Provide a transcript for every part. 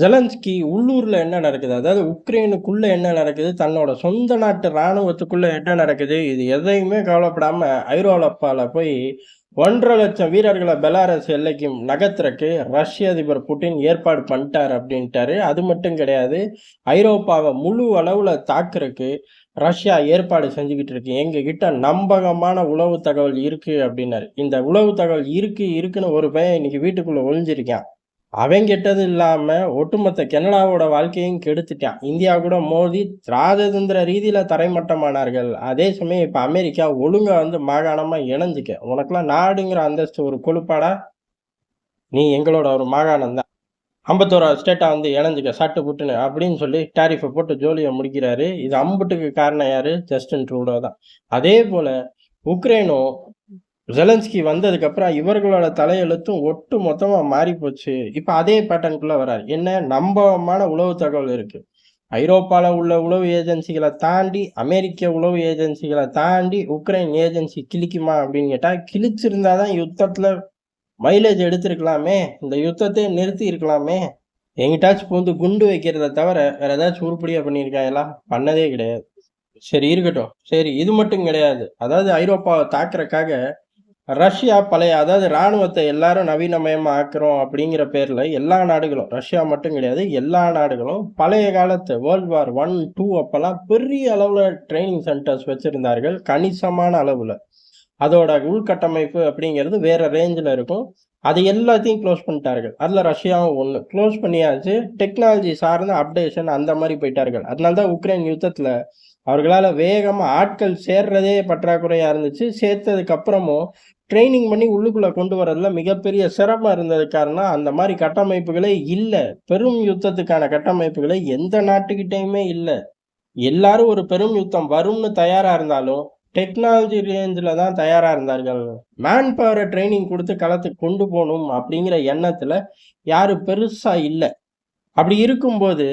Zelensky உள்ளூரில் என்ன நடக்குது? அதாவது உக்ரைனுக்குள்ளே என்ன நடக்குது? தன்னோட சொந்த நாட்டு இராணுவத்துக்குள்ளே என்ன நடக்குது? இது எதையுமே கவலைப்படாமல் ஐரோப்பால போய் ஒன்றரை லட்சம் வீரர்களை பெலாரஸ் எல்லைக்கு நகர்த்துறக்கு ரஷ்ய அதிபர் புட்டின் ஏற்பாடு பண்ணிட்டார் அப்படின்ட்டாரு. அது மட்டும் கிடையாது. ஐரோப்பாவை முழு அளவில் தாக்குறக்கு ரஷ்யா ஏற்பாடு செஞ்சுக்கிட்டு இருக்கு. எங்ககிட்ட நம்பகமான உளவு தகவல் இருக்கு அப்படின்னாரு. இந்த உளவு தகவல் இருக்கு இருக்குன்னு ஒரு பையன் இன்னைக்கு வீட்டுக்குள்ளே ஒழிஞ்சிருக்கான் அவன் கெட்டது இல்லாமல் ஒட்டுமொத்த கனடாவோட வாழ்க்கையும் கெடுத்துட்டான். இந்தியா கூட மோதி ராஜதந்திர ரீதியில் தரைமட்டமானார்கள். அதே சமயம் இப்போ அமெரிக்கா ஒழுங்காக வந்து மாகாணமாக இணைஞ்சிக்க உனக்குலாம் நாடுங்கிற அந்தஸ்து ஒரு கொழுப்பாடா? நீ எங்களோட ஒரு மாகாணம் தான். 51 ஸ்டேட்டாக வந்து இணைஞ்சிக்க சட்டு புட்டுன்னு அப்படின்னு சொல்லி டாரிஃபை போட்டு ஜோலியை முடிக்கிறாரு. இது அம்புட்டுக்கு காரணம் யார் ஜஸ்டின் ட்ரூடோ தான். அதே போல் உக்ரைனும் ஜெலன்ஸ்கி வந்ததுக்கப்புறம் இவர்களோட தலையெழுத்தும் ஒட்டு மொத்தமாக மாறிப்போச்சு. இப்போ அதே பேட்டர்னுக்குள்ளே வராரு. என்ன? நம்பகமான உளவு தகவல் இருக்குது ஐரோப்பாவில் உள்ள உளவு ஏஜென்சிகளை தாண்டி, அமெரிக்க உளவு ஏஜென்சிகளை தாண்டி உக்ரைன் ஏஜென்சி கிழிக்குமா அப்படின்னு கேட்டால் கிழிச்சிருந்தா தான் யுத்தத்தில் மைலேஜ் எடுத்திருக்கலாமே! இந்த யுத்தத்தையே நிறுத்தி இருக்கலாமே! எங்கிட்டாச்சும் பூந்து குண்டு வைக்கிறத தவிர வேற ஏதாச்சும் உருப்படியா பண்ணியிருக்காங்களா? பண்ணதே கிடையாது. சரி இருக்கட்டும். சரி இது மட்டும் கிடையாது. அதாவது ஐரோப்பாவை தாக்குறக்காக ரஷ்யா பழைய அதாவது இராணுவத்தை எல்லாரும் நவீனமயமா ஆக்குறோம் அப்படிங்கிற பேர்ல எல்லா நாடுகளும், ரஷ்யா மட்டும் கிடையாது. எல்லா நாடுகளும் பழைய காலத்து வேர்ல்ட் வார் ஒன் டூ அப்போல்லாம் பெரிய அளவுல ட்ரைனிங் சென்டர்ஸ் வச்சிருந்தார்கள். கணிசமான அளவுல. அதோட உள்கட்டமைப்பு அப்படிங்கிறது வேற ரேஞ்சில் இருக்கும். அது எல்லாத்தையும் க்ளோஸ் பண்ணிட்டார்கள். அதில் ரஷ்யாவும் ஒன்று க்ளோஸ் பண்ணியாச்சு. டெக்னாலஜி சார்ந்த அப்டேஷன் அந்த மாதிரி போயிட்டார்கள். அதனால தான் உக்ரைன் யுத்தத்தில் அவர்களால் வேகமாக ஆட்கள் சேர்றதே பற்றாக்குறையாக இருந்துச்சு. சேர்த்ததுக்கப்புறமும் ட்ரைனிங் பண்ணி உள்ளுக்குள்ளே கொண்டு வரதுல மிகப்பெரிய சிரமம் இருந்தது. காரணம், அந்த மாதிரி கட்டமைப்புகளே இல்லை. பெரும் யுத்தத்துக்கான கட்டமைப்புகளே எந்த நாட்டுக்கிட்டேயுமே இல்லை. எல்லாரும் ஒரு பெரும் யுத்தம் வரும்னு தயாராக இருந்தாலும், டெக்னாலஜி ரேஞ்சில் தான் தயாராக இருந்தார்கள். மேன் பவரை ட்ரைனிங் கொடுத்து களத்துக்கு கொண்டு போகணும் அப்படிங்கிற எண்ணத்தில் யாரும் பெருசாக இல்லை. அப்படி இருக்கும்போது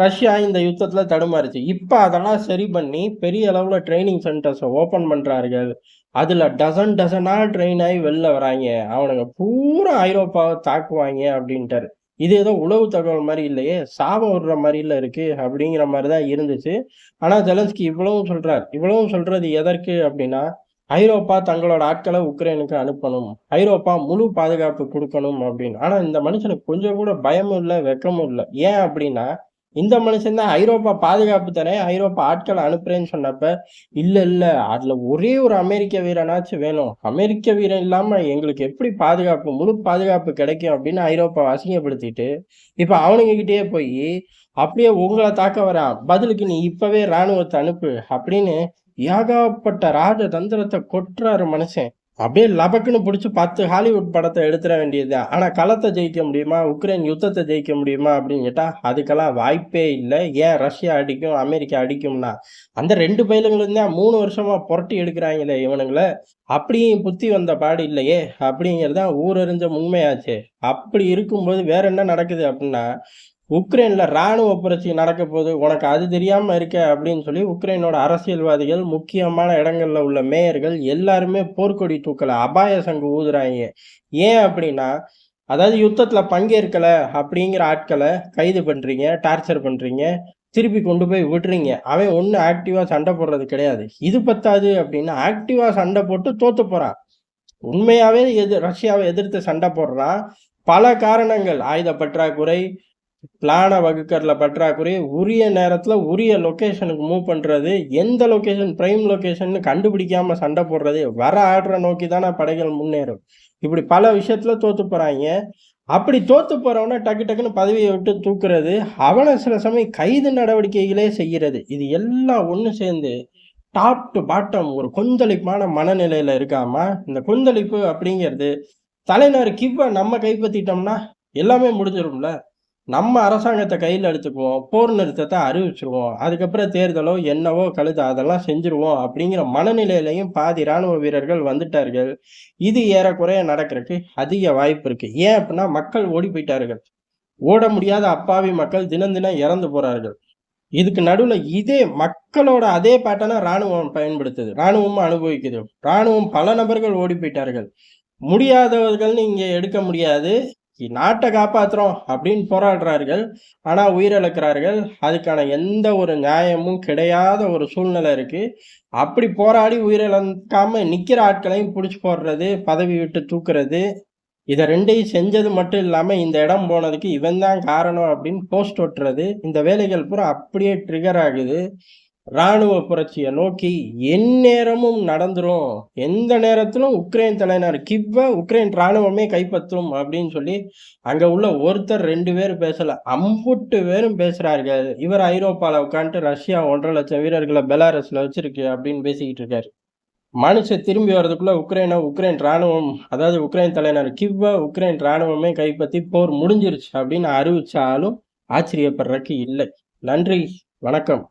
ரஷ்யா இந்த யுத்தத்தில் தடுமாறுச்சு. இப்போ அதெல்லாம் சரி பண்ணி பெரிய அளவில் ட்ரைனிங் சென்டர்ஸை ஓப்பன் பண்ணுறார்கள் அதில் டசன் டசனா ட்ரெயின் ஆகி வெளில வராங்க அவனுங்க பூரா ஐரோப்பாவை தாக்குவாங்க அப்படின்ட்டாரு. இது ஏதோ உளவு தகவல் மாதிரி இல்லையே! சாபம் விடுற மாதிரில இருக்கு அப்படிங்கிற மாதிரி தான் இருந்துச்சு. ஆனால் ஜெலன்ஸ்கி இவ்வளவும் சொல்றார். இவ்வளவும் சொல்றது எதற்கு அப்படின்னா, ஐரோப்பா தங்களோட ஆட்களை உக்ரைனுக்கு அனுப்பணும். ஐரோப்பா முழு பாதுகாப்பு கொடுக்கணும் அப்படின்னு. ஆனால் இந்த மனுஷனுக்கு கொஞ்சம் கூட பயமும் இல்லை வெட்கமும் இல்லை ஏன் அப்படின்னா, இந்த மனுஷன் தான் ஐரோப்பா பாதுகாப்பு தரேன், ஐரோப்பா ஆட்களை அனுப்புறேன்னு சொன்னப்ப, இல்ல இல்ல அதுல ஒரே ஒரு அமெரிக்க வீரனாச்சும் வேணும். அமெரிக்க வீரன் இல்லாம எங்களுக்கு எப்படி பாதுகாப்பு, முழு பாதுகாப்பு கிடைக்கும் அப்படின்னு ஐரோப்பா அசிங்கப்படுத்திட்டு, இப்ப அவனுங்க கிட்டயே போய் அப்படியே உங்களை தாக்க வரான். பதிலுக்கு நீ இப்பவே ராணுவத்தை அனுப்பு அப்படின்னு ஏகப்பட்ட ராஜதந்திரத்த கொட்டுறாரு மனுஷன். அப்படியே லபக்குன்னு பிடிச்சி பத்து ஹாலிவுட் படத்தை எடுத்துட வேண்டியது ஆனால் களத்தை ஜெயிக்க முடியுமா? உக்ரைன் யுத்தத்தை ஜெயிக்க முடியுமா? அப்படின்னு கேட்டால் அதுக்கெல்லாம் வாய்ப்பே இல்லை ஏன் ரஷ்யா அடிக்கும், அமெரிக்கா அடிக்கும்னா, அந்த ரெண்டு பயிலுங்களும் தான் மூணு வருஷமாக புரட்டி எடுக்கிறாங்களே இவனுங்களை அப்படியும் புத்தி வந்த பாடு இல்லையே! அப்படிங்கிறது தான் ஊரறிஞ்ச உண்மையாச்சு அப்படி இருக்கும்போது வேற என்ன நடக்குது அப்படின்னா, உக்ரைனில் ராணுவ புரட்சி நடக்க போது, உனக்கு அது தெரியாமல் இருக்க அப்படின்னு சொல்லி உக்ரைனோட அரசியல்வாதிகள், முக்கியமான இடங்களில் உள்ள மேயர்கள் எல்லாருமே போர்க்கொடி தூக்கல. அபாய சங்கு ஊதுறாங்க ஏன் அப்படின்னா, அதாவது யுத்தத்தில் பங்கேற்கலை அப்படிங்கிற ஆட்களை கைது பண்ணுறீங்க டார்ச்சர் பண்ணுறீங்க திருப்பி கொண்டு போய் விடுறீங்க. அவன் ஒன்றும் ஆக்டிவாக சண்டை போடுறது கிடையாது. இது பத்தாது அப்படின்னா, ஆக்டிவாக சண்டை போட்டு தோற்று போகிறான் உண்மையாகவே எது ரஷ்யாவை எதிர்த்து சண்டை போடுறான். பல காரணங்கள். ஆயுத பற்றாக்குறை, பிளானை வகுக்கிறதுல பற்றாக்குறை, உரிய நேரத்தில் உரிய லொக்கேஷனுக்கு மூவ் பண்ணுறது எந்த லொக்கேஷன் ப்ரைம் லொக்கேஷன் கண்டுபிடிக்காமல் சண்டை போடுறது, வர ஆடுற நோக்கி தான படைகள் முன்னேறும். இப்படி பல விஷயத்தில் தோற்று போகிறாங்க அப்படி தோத்து போறவன டக்கு டக்குன்னு பதவியை விட்டு தூக்குறது, அவனை சில சமயம் கைது நடவடிக்கைகளே செய்கிறது இது எல்லாம் ஒன்று சேர்ந்து டாப் டூ பாட்டம் ஒரு கொந்தளிப்பான மனநிலையில இருக்காமா, இந்த கொந்தளிப்பு அப்படிங்கிறது தலைநகர் கிவ்வ நம்ம கைப்பற்றிட்டோம்னா எல்லாமே முடிஞ்சிடும்ல நம்ம அரசாங்கத்தை கையில் எடுத்துக்குவோம். போர் நிறுத்தத்தை அறிவிச்சிருவோம் அதுக்கப்புறம் தேர்தலோ, என்னவோ கழுத அதெல்லாம் செஞ்சுருவோம் அப்படிங்கிற மனநிலையிலையும் பாதி ராணுவ வீரர்கள் வந்துட்டார்கள். இது ஏறக்குறைய நடக்கிறதுக்கு அதிக வாய்ப்பு இருக்கு. ஏன் அப்படின்னா, மக்கள் ஓடி போயிட்டார்கள் ஓட முடியாத அப்பாவி மக்கள் தினம் தினம் இறந்து போறார்கள். இதுக்கு நடுவில் இதே மக்களோட அதே பேட்டனை ராணுவம் பயன்படுத்துது. ராணுவமும் அனுபவிக்குது. ராணுவம் பல நபர்கள் ஓடி போயிட்டார்கள் முடியாதவர்கள்னு இங்கே எடுக்க முடியாது. நாட்டை காப்பாற்றுறோம் அப்படின்னு போராடுறார்கள். ஆனால் உயிரிழக்கிறார்கள். அதுக்கான எந்த ஒரு நியாயமும் கிடையாத ஒரு சூழ்நிலை இருக்குது அப்படி போராடி உயிரிழக்காம நிற்கிற ஆட்களையும் பிடிச்சி போடுறது பதவி விட்டு தூக்குறது இதை ரெண்டையும் செஞ்சது மட்டும் இல்லாமல் இந்த இடம் போனதுக்கு இவன் தான் காரணம் அப்படின்னு போஸ்ட் ஒட்டுறது இந்த வேலைகள் பூரா அப்படியே ட்ரிகர் ஆகுது. ராணுவ புரட்சியை நோக்கி எந்நேரமும் நடந்துரும். எந்த நேரத்திலும் உக்ரைன் தலைநர் கிவ்வ உக்ரைன் ராணுவமே கைப்பற்றும் அப்படின்னு சொல்லி அங்கே உள்ள ஒருத்தர் ரெண்டு பேர் பேசலை. அம்புட்டு பேரும் பேசுகிறார்கள் இவர் ஐரோப்பாவில் உட்காந்துட்டு ரஷ்யா ஒன்றரை லட்சம் வீரர்களை பெலாரஸில் வச்சிருக்கு அப்படின்னு பேசிக்கிட்டு இருக்காரு. மனுஷன் திரும்பி வர்றதுக்குள்ள உக்ரைனை உக்ரைன் ராணுவம் அதாவது உக்ரைன் தலைநர் கிவ்வ உக்ரைன் ராணுவமே கைப்பற்றி போர் முடிஞ்சிருச்சு அப்படின்னு அறிவிச்சாலும் ஆச்சரியப்படுறதுக்கு இல்லை. நன்றி. வணக்கம்.